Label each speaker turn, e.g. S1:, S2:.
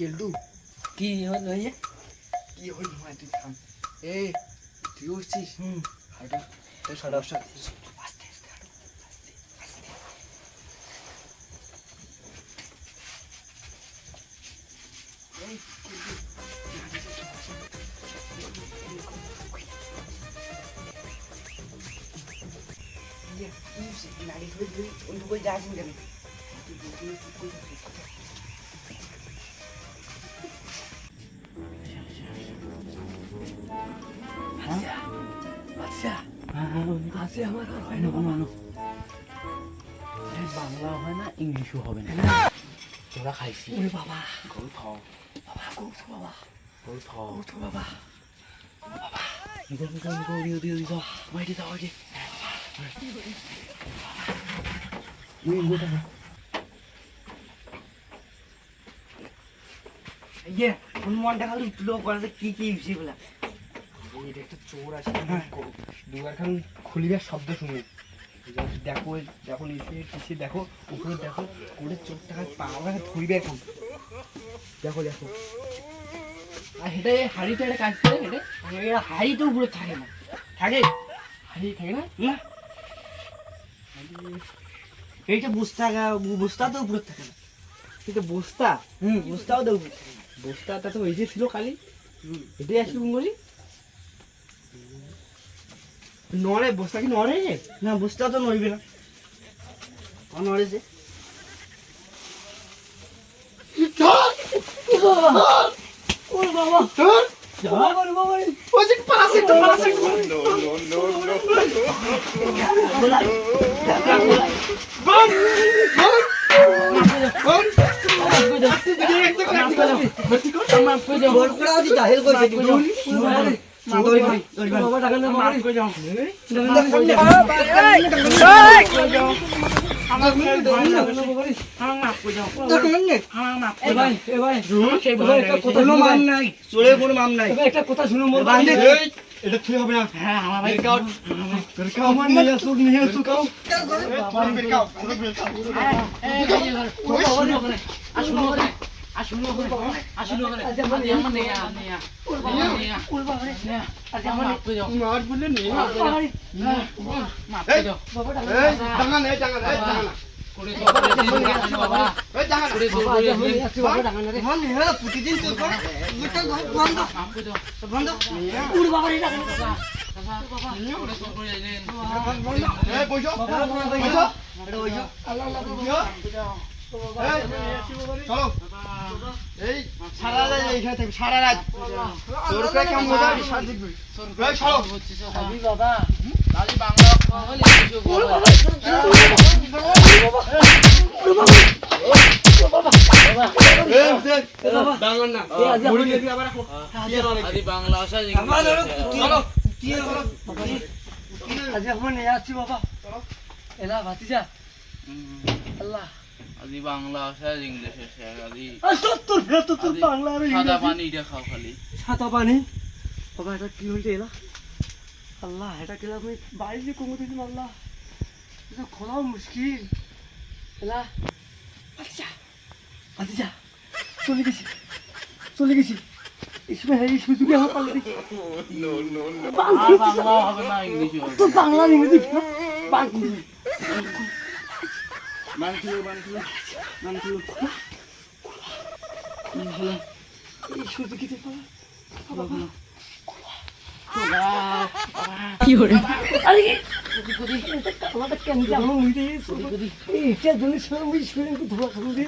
S1: কেলটু
S2: কি হলো যে?
S1: কি হল ভাই তুই থাম এই তুই উঠছিস
S2: হুম
S1: হাঁটা তোর সাড়ে দশটা আস্তে আস্তে হাঁটো আস্তে আস্তে এই, কেলটু, ইয়ে, কি হয়েছে? নারী ধরে ধরে অন্য করে যাস না কেন? তুই বলবি, তুই কই যাচ্ছিস?
S2: আচ্ছা আছে আমার আর হয় না কোনো বাংলা হয় না ইংলিশও হবে না। তোরা খাইছি। ওরে বাবা।
S1: গরু খাও।
S2: বাবা কৌছো বাবা।
S1: গরু খাও।
S2: কৌছো বাবা। বাবা। নিগো নিগো নিগো দিও দিও দিও ওইটি দাও ওইটি
S1: ইয়ে হনুমানটা খালি তুলো করে কি কি হয়েছে বলে
S3: এটা একটা চোর আছে দুবার খান খুলিবে শব্দ শুনে। দেখো দেখো নিচে পিছিয়ে দেখো, উপরে দেখো করে চোরটা খালি পাওয়া ধরবে এখন। দেখো দেখো।
S2: আর হেঁটে হাড়িটা এটা কাজ করে, হেঁটে
S1: হাড়ি তো উপরে থাকে না। থাকে?
S2: হাড়ি থাকে না?
S1: না? এইটা বুস্তা বুস্তা তো উপরে থাকে না।
S3: কিন্তু বস্তা?
S1: হুম, বুস্তাও তো উপরে
S3: বস্তাটা তো ওই যে ছিল খালি। এটাই আসি বলি নড়ে বস্তা কি নড়ে
S1: না বুস্তা তো নড়বে না নড়েছে
S3: যে
S1: জাহেল কইছে
S2: একটা কথা শুনো
S3: এটা ঠিক হবে না
S2: হ্যাঁ আমার ভাই
S3: বেরকাও আমার নিয়ে আসুক নিয়ে আসুক কাও বেরকাও মার বলে নে
S1: প্রতিদিন বন্ধ বন্ধ উড় বাবা রে
S3: চলো এই সারা রাত এইখানে থাকবি সারা রাত। তোর কে কেমন মজা? হবে সারা দেখবি এই চলো এই দেখ ডাঙর না। মুড়ি খেবি আবার
S2: বাংলা ভাষা
S1: আমার
S3: চলো।
S1: কি হলো আজ এখন নিয়ে আসছি বাবা। এলা ভাতিজা। আল্লাহ।
S4: আদি বাংলা ভাষা ইংলিশে শেখ আদি
S1: তোর তোর তোর তোর
S4: আদি
S1: বাংলা আর
S4: সাদা
S1: ইংরেজি
S4: পানিটা খাও খালি।
S1: ছাতা পানি? বাবা এটা কি হয়েছে এলা আল্লাহ এটা কেলা আমি বাইরে কমে দিয়েছি আল্লাহ। এটা খোলাও মুশকিল। এলা আচ্ছা আচ্ছা চলে গেছি চলে গেছি। সময় এই সুযোগে আমার পাল্লা
S4: বাংলা হবে না ইংলিশ হবে
S1: তোর বাংলা আর ইংরেজি বাংলা এই জন্য সব শুনে ধোয়া খাব রে